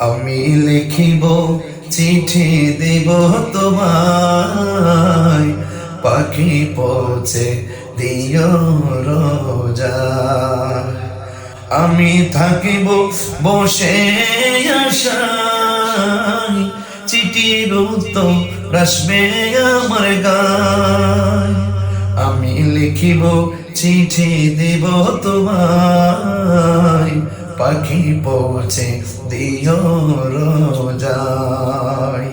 আমি লিখিব, চিঠি দিব তোমায়। পাখি পৌঁছে দিও রোজা। আমি থাকিব, বসে আশায়। চিঠির উত্তর রসবে আমার গায়। আমি লিখিব, চিঠি দিব তোমায়। পাখি পৌঁছে দিও রোজায়।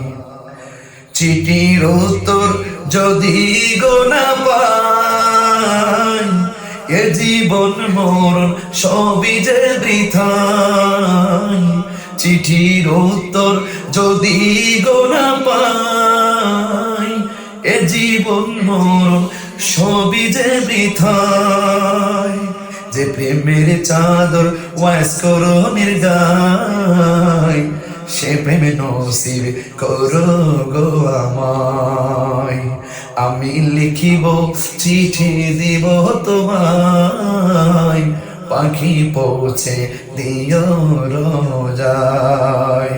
চিঠির উত্তর যদি গোনা পাই, এ জীবন মরণ সবই যে বৃথাই চিঠির উত্তর যদি গোনা পাই, এ জীবন মরণ সবই যে বৃথাই যে প্রেমের চাদর ওয়াস করণের গায় সে প্রেমে নসিব করো গো আমায়। আমি লিখিব, চিঠি দিব তোমায়, পাখি পৌঁছে দিও রোজায়।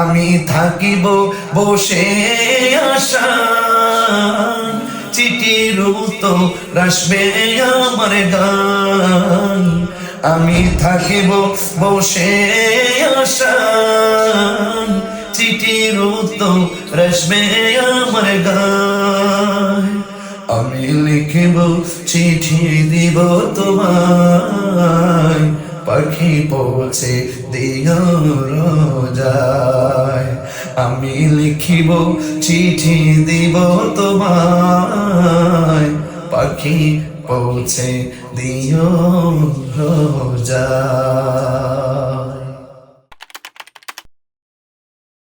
আমি থাকিব, বসে আশা তো রাসবে আমার গান আমি থাকিব বসে আশা চিঠির তো রসবে আমার গান আমি লিখিব, চিঠি দিব তোমায়। পাখি পৌঁছে দিও রোজায়। আমি লিখিব, চিঠি দিব তোমায়। পাখি পৌঁছে দিও রোজা।